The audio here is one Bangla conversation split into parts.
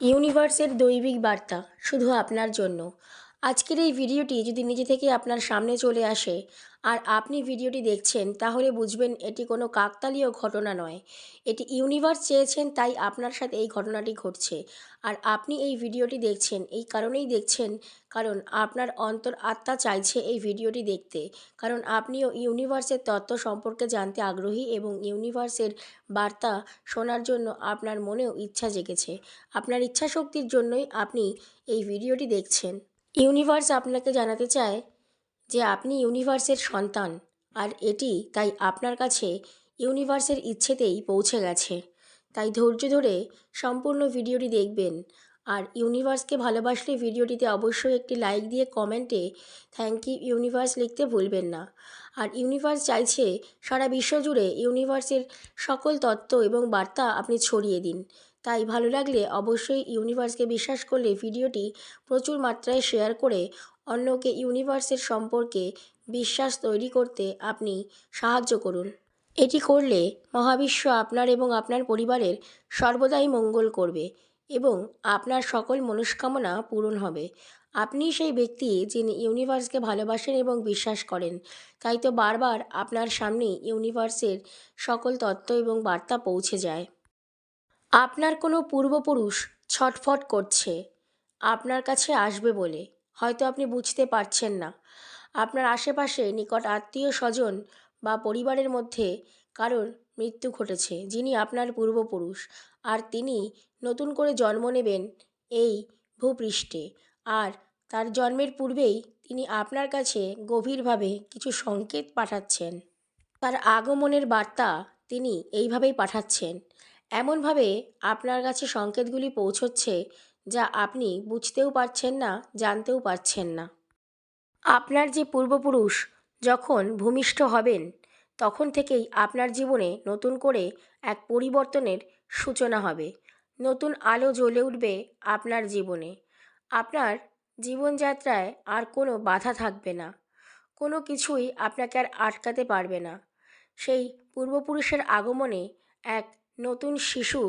ইউনিভার্সের দৈবিক বার্তা শুধু আপনার জন্য। আজকের এই ভিডিওটি যদি নিজে থেকে আপনার সামনে চলে আসে আর আপনি ভিডিওটি দেখছেন, তাহলে বুঝবেন এটি কোনো কাকতালীয় ঘটনা নয়। এটি ইউনিভার্স চেয়েছেন, তাই আপনার সাথে এই ঘটনাটি ঘটছে। আর আপনি এই ভিডিওটি দেখছেন, এই কারণেই দেখছেন, কারণ আপনার অন্তর আত্মা চাইছে এই ভিডিওটি দেখতে। কারণ আপনিও ইউনিভার্সের তত্ত্ব সম্পর্কে জানতে আগ্রহী এবং ইউনিভার্সের বার্তা শোনার জন্য আপনার মনেও ইচ্ছা জেগেছে। আপনার ইচ্ছা শক্তির জন্যই আপনি এই ভিডিওটি দেখছেন। ইউনিভার্স আপনাকে জানাতে চায় যে আপনি ইউনিভার্সের সন্তান আর এটি তাই আপনার কাছে ইউনিভার্সের ইচ্ছেতেই পৌঁছে গেছে। তাই ধৈর্য ধরে সম্পূর্ণ ভিডিওটি দেখবেন। আর ইউনিভার্সকে ভালোবাসলে ভিডিওটিতে অবশ্যই একটি লাইক দিয়ে কমেন্টে থ্যাংক ইউ ইউনিভার্স লিখতে ভুলবেন না। আর ইউনিভার্স চাইছে সারা বিশ্ব জুড়ে ইউনিভার্সের সকল তত্ত্ব এবং বার্তা আপনি ছড়িয়ে দিন। তাই ভালো লাগলে অবশ্যই ইউনিভার্সকে বিশ্বাস করলে ভিডিওটি প্রচুর মাত্রায় শেয়ার করে অন্যকে ইউনিভার্সের সম্পর্কে বিশ্বাস তৈরি করতে আপনি সাহায্য করুন। এটি করলে মহাবিশ্ব আপনার এবং আপনার পরিবারের সর্বদাই মঙ্গল করবে এবং আপনার সকল মনস্কামনা পূরণ হবে। আপনি সেই ব্যক্তি যিনি ইউনিভার্সকে ভালোবাসেন এবং বিশ্বাস করেন। তাই তো বারবার আপনার সামনে ইউনিভার্সের সকল তত্ত্ব এবং বার্তা পৌঁছে যায়। আপনার কোনো পূর্বপুরুষ ছটফট করছে। আপনার কাছে আসবে বলে। হয়তো আপনি বুঝতে পারছেন না। আপনার আশেপাশে নিকট আত্মীয় স্বজন বা পরিবারের মধ্যে কারোর মৃত্যু ঘটেছে, যিনি আপনার পূর্বপুরুষ, আর তিনি নতুন করে জন্ম নেবেন এই ভূপৃষ্ঠে। আর তার জন্মের পূর্বেই তিনি আপনার কাছে গভীরভাবে কিছু সংকেত পাঠাচ্ছেন। তার আগমনের বার্তা তিনি এইভাবেই পাঠাচ্ছেন এমনভাবে আপনার কাছে সংকেতগুলি পৌঁছচ্ছে যা আপনি বুঝতেও পারছেন না, জানতেও পারছেন না। আপনার যে পূর্বপুরুষ যখন ভূমিষ্ঠ হবেন, তখন থেকেই আপনার জীবনে নতুন করে এক পরিবর্তনের সূচনা হবে। নতুন আলো জ্বলে উঠবে আপনার জীবনে। আপনার জীবনযাত্রায় আর কোনো বাধা থাকবে না। কোনো কিছুই আপনাকে আর আটকাতে পারবে না। সেই পূর্বপুরুষের আগমনে এক নতুন শিশু,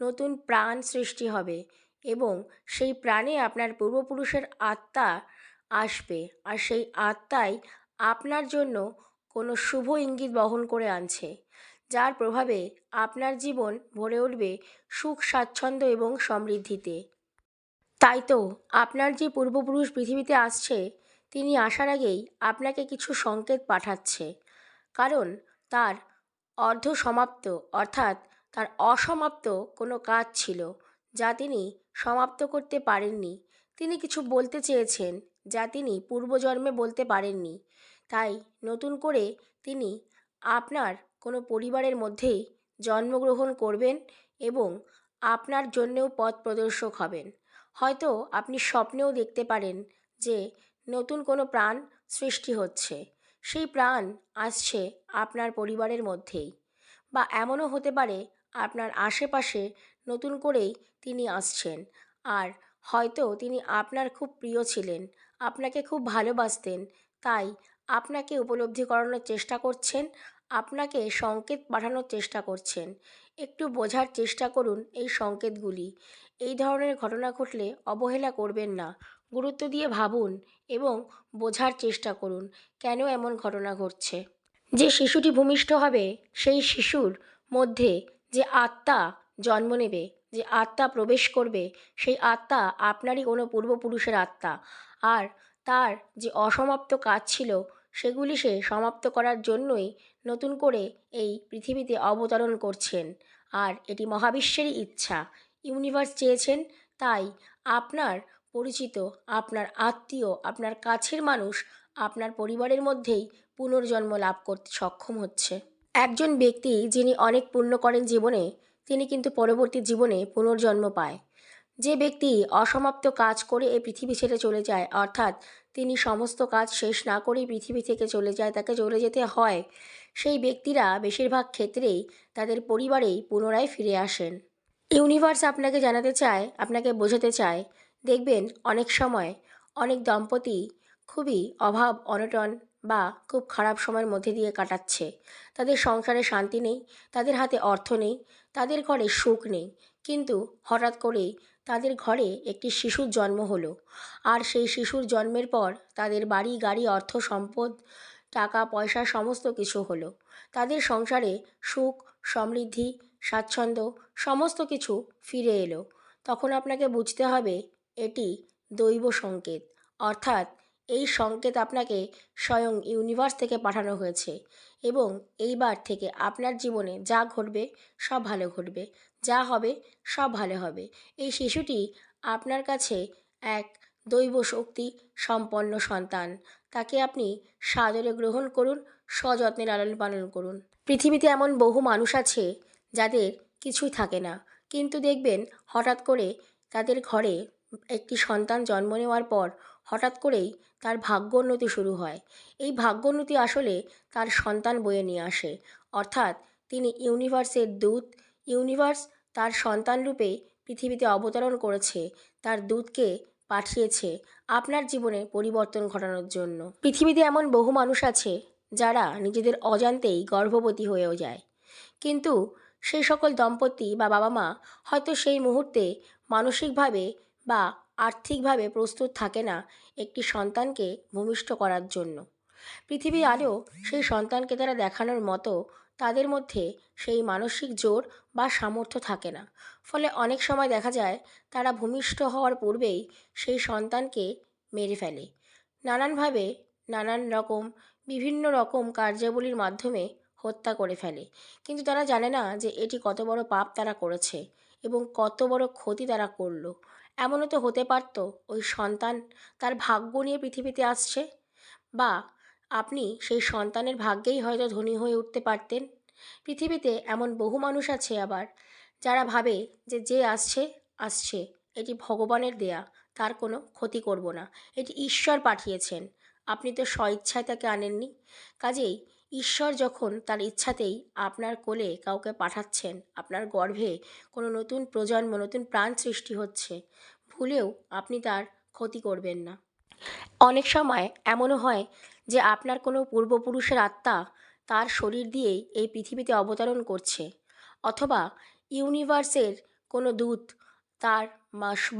নতুন প্রাণ সৃষ্টি হবে এবং সেই প্রাণে আপনার পূর্বপুরুষের আত্মা আসবে। আর সেই আত্মাই আপনার জন্য কোনো শুভ ইঙ্গিত বহন করে আনছে, যার প্রভাবে আপনার জীবন ভরে উঠবে সুখ, স্বাচ্ছন্দ্য এবং সমৃদ্ধিতে। তাই তো আপনার যে পূর্বপুরুষ পৃথিবীতে আসছে, তিনি আসার আগেই আপনাকে কিছু সংকেত পাঠাচ্ছে। কারণ তার অর্ধ সমাপ্ত অর্থাৎ তার অসমাপ্ত কোনো কাজ ছিল যা তিনি সমাপ্ত করতে পারেননি। তিনি কিছু বলতে চেয়েছেন যা তিনি পূর্বজন্মে বলতে পারেননি। তাই নতুন করে তিনি আপনার কোনো পরিবারের মধ্যেই জন্মগ্রহণ করবেন এবং আপনার জন্যেও পথ প্রদর্শক হবেন। হয়তো আপনি স্বপ্নেও দেখতে পারেন যে নতুন কোনো প্রাণ সৃষ্টি হচ্ছে। সেই প্রাণ আসছে আপনার পরিবারের মধ্যেই। বা এমনও হতে পারে আপনার আশেপাশে নতুন করেই তিনি আসছেন। আর হয়তো তিনি আপনার খুব প্রিয় ছিলেন, আপনাকে খুব ভালোবাসতেন, তাই আপনাকে উপলব্ধি করানোর চেষ্টা করছেন, আপনাকে সংকেত পাঠানোর চেষ্টা করছেন। একটু বোঝার চেষ্টা করুন এই সংকেতগুলি। এই ধরনের ঘটনা ঘটলে অবহেলা করবেন না। গুরুত্ব দিয়ে ভাবুন এবং বোঝার চেষ্টা করুন কেন এমন ঘটনা ঘটছে। যে শিশুটি ভূমিষ্ঠ হবে, সেই শিশুর মধ্যে যে আত্মা জন্ম নেবে, যে আত্মা প্রবেশ করবে, সেই আত্মা আপনারই কোনো পূর্বপুরুষের আত্মা। আর তার যে অসমাপ্ত কাজ ছিল, সেগুলি সে সমাপ্ত করার জন্যই নতুন করে এই পৃথিবীতে অবতরণ করছেন। আর এটি মহাবিশ্বেরই ইচ্ছা। ইউনিভার্স চেয়েছেন, তাই আপনার পরিচিত, আপনার আত্মীয়, আপনার কাছের মানুষ আপনার পরিবারের মধ্যেই পুনর্জন্ম লাভ করতে সক্ষম হচ্ছে। একজন ব্যক্তি যিনি অনেক পুণ্য করেন জীবনে, তিনি কিন্তু পরবর্তী জীবনে পুনর্জন্ম পায়। যে ব্যক্তি অসমাপ্ত কাজ করে এই পৃথিবী ছেড়ে চলে যায়, অর্থাৎ তিনি সমস্ত কাজ শেষ না করেই পৃথিবী থেকে চলে যায়, তাকে চলে যেতে হয়, সেই ব্যক্তিরা বেশিরভাগ ক্ষেত্রেই তাদের পরিবারেই পুনরায় ফিরে আসেন। ইউনিভার্স আপনাকে জানাতে চায়, আপনাকে বোঝাতে চায়, দেখবেন অনেক সময় অনেক দম্পতি খুবই অভাব, অনটন বা খুব খারাপ সময়ের মধ্যে দিয়ে কাটাচ্ছে। তাদের সংসারে শান্তি নেই, তাদের হাতে অর্থ নেই, তাদের ঘরে সুখ নেই। কিন্তু হঠাৎ করেই তাদের ঘরে একটি শিশুর জন্ম হলো। আর সেই শিশুর জন্মের পর তাদের বাড়ি, গাড়ি, অর্থ, সম্পদ, টাকা, পয়সা সমস্ত কিছু হলো। তাদের সংসারে সুখ, সমৃদ্ধি, স্বাচ্ছন্দ্য সমস্ত কিছু ফিরে এলো। তখন আপনাকে বুঝতে হবে, এটি দৈব সংকেত অর্থাৎ এই সংকেত আপনাকে স্বয়ং ইউনিভার্স থেকে পাঠানো হয়েছে এবং এইবার থেকে আপনার জীবনে যা ঘটবে, সব ভালো ঘটবে। যা হবে, সব ভালো হবে। এই শিশুটি আপনার কাছে এক দৈব শক্তি, সম্পন্ন সন্তান। তাকে আপনি সাদরে গ্রহণ করুন, সযত্নে লালন পালন করুন। পৃথিবীতে এমন বহু মানুষ আছে যাদের কিছুই থাকে না। কিন্তু দেখবেন হঠাৎ করে তাদের ঘরে একটি সন্তান জন্ম নেওয়ার পর হঠাৎ করেই তার ভাগ্যোন্নতি শুরু হয়। এই ভাগ্যোন্নতি আসলে তার সন্তান বয়ে নিয়ে আসে। অর্থাৎ তিনি ইউনিভার্সের দূত। ইউনিভার্স তার সন্তান রূপে পৃথিবীতে অবতরণ করেছে। তার দূতকে পাঠিয়েছে আপনার জীবনে পরিবর্তন ঘটানোর জন্য। পৃথিবীতে এমন বহু মানুষ আছে যারা নিজেদের অজান্তেই গর্ভবতী হয়েও যায়। কিন্তু সেই সকল দম্পতি বা বাবা মা হয়তো সেই মুহূর্তে মানসিকভাবে বা আর্থিকভাবে প্রস্তুত থাকে না একটি সন্তানকে ভূমিষ্ঠ করার জন্য। পৃথিবী আরও সেই সন্তানকে তারা দেখানোর মতো তাদের মধ্যে সেই মানসিক জোর বা সামর্থ্য থাকে না। ফলে অনেক সময় দেখা যায় তারা ভূমিষ্ঠ হওয়ার পূর্বেই সেই সন্তানকে মেরে ফেলে। নানানভাবে নানান রকম বিভিন্ন রকম কার্যাবলীর মাধ্যমে হত্যা করে ফেলে। কিন্তু তারা জানে না যে এটি কত বড় পাপ তারা করেছে এবং কত বড় ক্ষতি তারা করল। এমনও তো হতে পারতো ওই সন্তান তার ভাগ্য নিয়ে পৃথিবীতে আসছে। বা আপনি সেই সন্তানের ভাগ্যেই হয়তো ধনী হয়ে উঠতে পারতেন। পৃথিবীতে এমন বহু মানুষ আছে আবার যারা ভাবে যে যে আসছে আসছে। এটি ভগবানের দেয়া, তার কোনো ক্ষতি করব না। এটি ঈশ্বর পাঠিয়েছেন। আপনি তো স্বইচ্ছায় তাকে আনেননি। কাজেই ঈশ্বর যখন তার ইচ্ছাতেই আপনার কোলে কাউকে পাঠাচ্ছেন, আপনার গর্ভে কোনো নতুন প্রজন্ম, নতুন প্রাণ সৃষ্টি হচ্ছে, ভুলেও আপনি তার ক্ষতি করবেন না। অনেক সময় এমনও হয় যে আপনার কোনো পূর্বপুরুষের আত্মা তার শরীর দিয়েই এই পৃথিবীতে অবতরণ করছে, অথবা ইউনিভার্সের কোনো দূত তার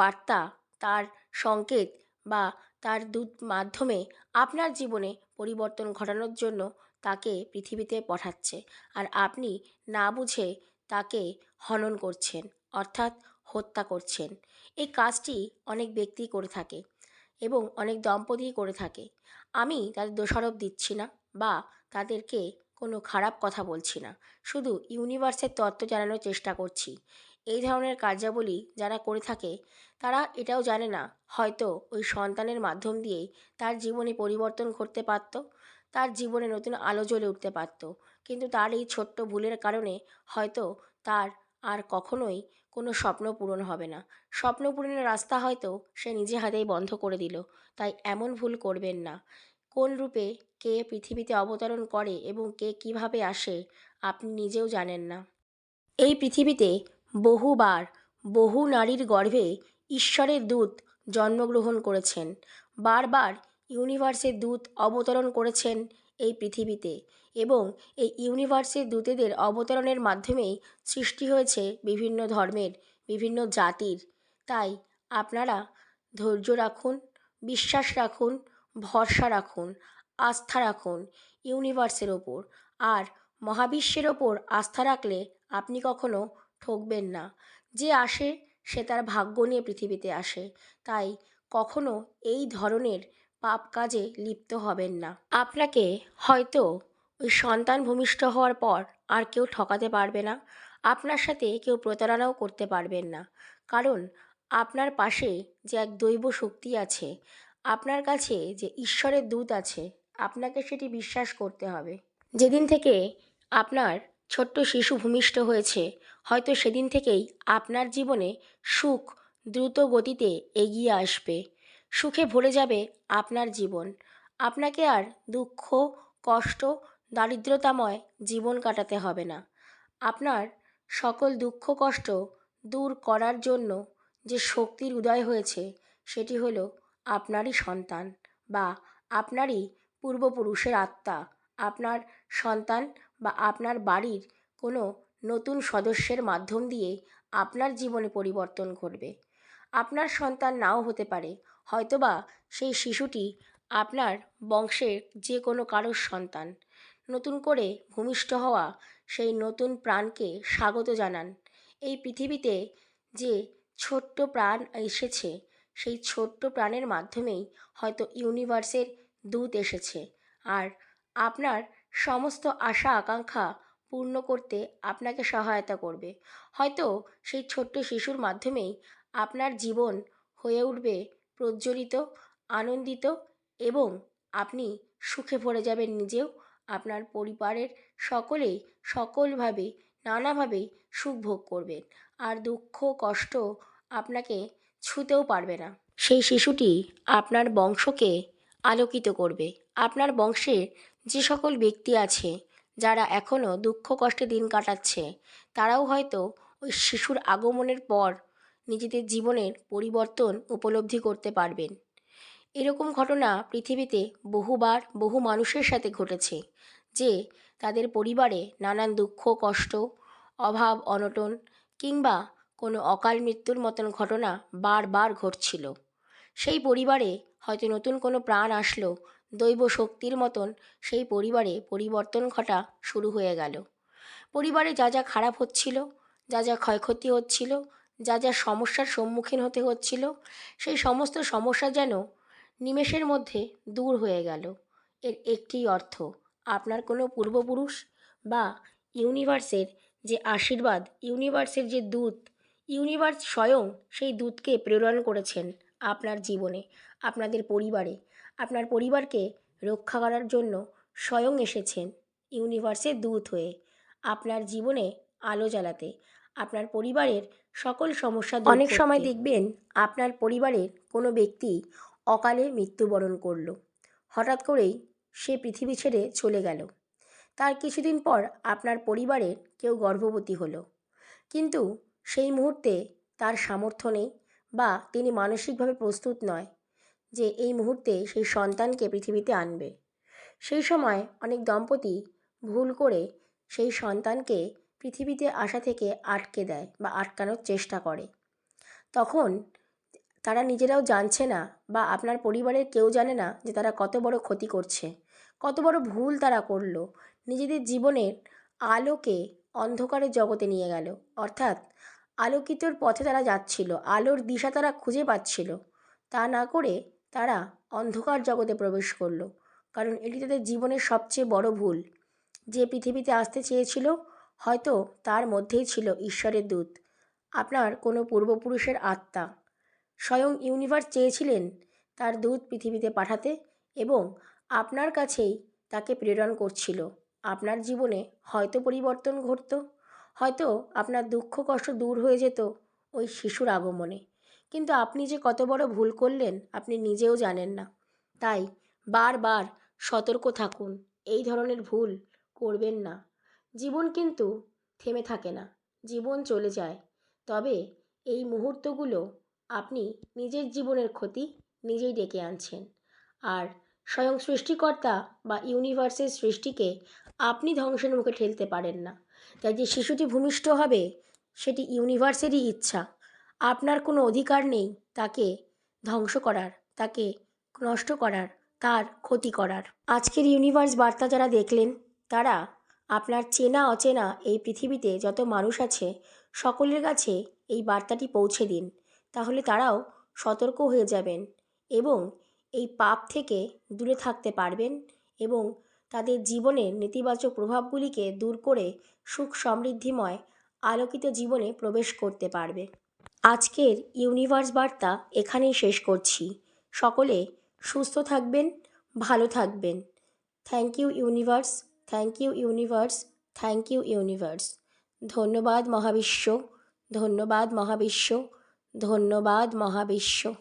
বার্তা, তার সংকেত বা তার দূত মাধ্যমে আপনার জীবনে পরিবর্তন ঘটানোর জন্য তাকে পৃথিবীতে পাঠাচ্ছে আর আপনি না বুঝে তাকে হনন করছেন, অর্থাৎ হত্যা করছেন। এই কাজটি অনেক ব্যক্তি করে থাকে এবং অনেক দম্পতিই করে থাকে। আমি তাদের দোষারোপ দিচ্ছি না বা তাদেরকে কোনো খারাপ কথা বলছি না। শুধু ইউনিভার্সের তত্ত্ব জানানোর চেষ্টা করছি। এই ধরনের কার্যাবলী যারা করে থাকে, তারা এটাও জানে না, হয়তো ওই সন্তানের মাধ্যম দিয়েই তার জীবনে পরিবর্তন ঘটতে পারত তার জীবনে নতুন আলো জ্বলে উঠতে পারত। কিন্তু তার এই ছোট্ট ভুলের কারণে হয়তো তার আর কখনোই কোনো স্বপ্ন পূরণ হবে না। স্বপ্ন পূরণের রাস্তা হয়তো সে নিজে হাতেই বন্ধ করে দিল। তাই এমন ভুল করবেন না। কোন রূপে কে পৃথিবীতে অবতরণ করে এবং কে কীভাবে আসে আপনি নিজেও জানেন না। এই পৃথিবীতে বহুবার বহু নারীর গর্ভে ঈশ্বরের দূত জন্মগ্রহণ করেছেন। বারবার ইউনিভার্সের দূত অবতরণ করেছেন এই পৃথিবীতে এবং এই ইউনিভার্সের দূতেদের অবতরণের মাধ্যমেই সৃষ্টি হয়েছে বিভিন্ন ধর্মের, বিভিন্ন জাতির। তাই আপনারা ধৈর্য রাখুন, বিশ্বাস রাখুন, ভরসা রাখুন, আস্থা রাখুন ইউনিভার্সের ওপর। আর মহাবিশ্বের ওপর আস্থা রাখলে আপনি কখনো ঠকবেন না। যে আসে, সে তার ভাগ্য নিয়ে পৃথিবীতে আসে। তাই কখনো এই ধরনের পাপ কাজে লিপ্ত হবেন না। আপনাকে হয়তো ওই সন্তান ভূমিষ্ঠ হওয়ার পর আর কেউ ঠকাতে পারবে না। আপনার সাথে কেউ প্রতারণাও করতে পারবেন না। কারণ আপনার পাশে যে এক দৈব শক্তি আছে, আপনার কাছে যে ঈশ্বরের দূত আছে, আপনাকে সেটি বিশ্বাস করতে হবে। যেদিন থেকে আপনার ছোট্ট শিশু ভূমিষ্ঠ হয়েছে, হয়তো সেদিন থেকেই আপনার জীবনে সুখ দ্রুত গতিতে এগিয়ে আসবে। সুখে ভরে যাবে আপনার জীবন। আপনাকে আর দুঃখ, কষ্ট, দারিদ্রতাময় জীবন কাটাতে হবে না। আপনার সকল দুঃখ, কষ্ট দূর করার জন্য যে শক্তির উদয় হয়েছে, সেটি হলো আপনারই সন্তান বা আপনারই পূর্বপুরুষের আত্মা। আপনার সন্তান বা আপনার বাড়ির কোনো নতুন সদস্যের মাধ্যম দিয়ে আপনার জীবনে পরিবর্তন ঘটবে। আপনার সন্তান নাও হতে পারে হয়তোবা সেই শিশুটি আপনার বংশের যে কোনো কারোর সন্তান। নতুন করে ভূমিষ্ঠ হওয়া সেই নতুন প্রাণকে স্বাগত জানান। এই পৃথিবীতে যে ছোট্ট প্রাণ এসেছে, সেই ছোট্ট প্রাণের মাধ্যমেই হয়তো ইউনিভার্সের দূত এসেছে। আর আপনার সমস্ত আশা, আকাঙ্ক্ষা পূর্ণ করতে আপনাকে সহায়তা করবে। হয়তো সেই ছোট্ট শিশুর মাধ্যমেই আপনার জীবন হয়ে উঠবে প্রজ্বলিত, আনন্দিত এবং আপনি সুখে ভরে যাবেন নিজেও। আপনার পরিবারের সকলেই সকলভাবে নানাভাবেই সুখ ভোগ করবেন। আর দুঃখ, কষ্ট আপনাকে ছুঁতেও পারবে না। সেই শিশুটি আপনার বংশকে আলোকিত করবে। আপনার বংশে যে সকল ব্যক্তি আছে, যারা এখনও দুঃখ, কষ্টে দিন কাটাচ্ছে, তারাও হয়তো ওই শিশুর আগমনের পর নিজেদের জীবনের পরিবর্তন উপলব্ধি করতে পারবেন। এরকম ঘটনা পৃথিবীতে বহুবার বহু মানুষের সাথে ঘটেছে যে তাদের পরিবারে নানান দুঃখ, কষ্ট, অভাব, অনটন কিংবা কোনো অকাল মৃত্যুর মতন ঘটনা বারবার ঘটছিল। সেই পরিবারে হয়তো নতুন কোনো প্রাণ আসলো, দৈব শক্তির মতন সেই পরিবারে পরিবর্তন ঘটা শুরু হয়ে গেল। পরিবারে যা যা খারাপ হচ্ছিল, যা যা ক্ষয়ক্ষতি হচ্ছিল যা যা সমস্যার সম্মুখীন হতে হচ্ছিল, সেই সমস্ত সমস্যা যেন নিমেষের মধ্যে দূর হয়ে গেল। এর একটি অর্থ, আপনার কোনো পূর্বপুরুষ বা ইউনিভার্সের যে আশীর্বাদ, ইউনিভার্সের যে দূত, ইউনিভার্স স্বয়ং সেই দূতকে প্রেরণ করেছেন আপনার জীবনে, আপনাদের পরিবারে। আপনার পরিবারকে রক্ষা করার জন্য স্বয়ং এসেছেন ইউনিভার্সের দূত হয়ে। আপনার জীবনে আলো জ্বালাতে আপনার পরিবারের সকল সমস্যা অনেক সময় দেখবেন আপনার পরিবারের কোনো ব্যক্তি অকালে মৃত্যুবরণ করল। হঠাৎ করেই সে পৃথিবী ছেড়ে চলে গেল। তার কিছুদিন পর আপনার পরিবারের কেউ গর্ভবতী হলো। কিন্তু সেই মুহূর্তে তার সামর্থ্য নেই বা তিনি মানসিকভাবে প্রস্তুত নয় যে এই মুহূর্তে সেই সন্তানকে পৃথিবীতে আনবে। সেই সময় অনেক দম্পতি ভুল করে সেই সন্তানকে পৃথিবীতে আসা থেকে আটকে দেয় বা আটকানোর চেষ্টা করে। তখন তারা নিজেরাও জানছে না বা আপনার পরিবারের কেউ জানে না যে তারা কত বড় ক্ষতি করছে, কত বড় ভুল তারা করল। নিজেদের জীবনের আলোকে অন্ধকারের জগতে নিয়ে গেল। অর্থাৎ আলোকিতর পথে তারা যাচ্ছিল, আলোর দিশা তারা খুঁজে পাচ্ছিল। তা না করে তারা অন্ধকার জগতে প্রবেশ করল, কারণ এটি তাদের জীবনের সবচেয়ে বড় ভুল। যে পৃথিবীতে আসতে চেয়েছিল হয়তো তার মধ্যেই ছিল ঈশ্বরের দূত, আপনার কোনো পূর্বপুরুষের আত্মা। স্বয়ং ইউনিভার্স চেয়েছিলেন তার দূত পৃথিবীতে পাঠাতে এবং আপনার কাছেই তাকে প্রেরণ করছিল। আপনার জীবনে হয়তো পরিবর্তন ঘটত, হয়তো আপনার দুঃখ কষ্ট দূর হয়ে যেত ওই শিশুর আগমনে। কিন্তু আপনি যে কত বড় ভুল করলেন, আপনি নিজেও জানেন না। তাই বারবার সতর্ক থাকুন, এই ধরনের ভুল করবেন না। জীবন কিন্তু থেমে থাকে না, জীবন চলে যায়। তবে এই মুহূর্তগুলো আপনি নিজের জীবনের ক্ষতি নিজেই ডেকে আনছেন। আর স্বয়ং সৃষ্টিকর্তা বা ইউনিভার্সের সৃষ্টিকে আপনি ধ্বংসের মুখে ঠেলতে পারেন না। তাই যে শিশুটি ভূমিষ্ঠ হবে, সেটি ইউনিভার্সেরই ইচ্ছা। আপনার কোনো অধিকার নেই তাকে ধ্বংস করার, তাকে নষ্ট করার, তার ক্ষতি করার। আজকের ইউনিভার্স বার্তা যারা দেখলেন, তারা আপনার চেনা অচেনা এই পৃথিবীতে যত মানুষ আছে, সকলের কাছে এই বার্তাটি পৌঁছে দিন, তাহলে তারাও সতর্ক হয়ে যাবেন এবং এই পাপ থেকে দূরে থাকতে পারবেন এবং তাদের জীবনের নেতিবাচক প্রভাবগুলিকে দূর করে সুখ সমৃদ্ধিময় আলোকিত জীবনে প্রবেশ করতে পারবে। আজকের ইউনিভার্স বার্তা এখানেই শেষ করছি। সকলে সুস্থ থাকবেন, ভালো থাকবেন। Thank you universe. Thank you universe thank you universe ধন্যবাদ মহাবিশ্ব। ধন্যবাদ মহাবিশ্ব। ধন্যবাদ মহাবিশ্ব।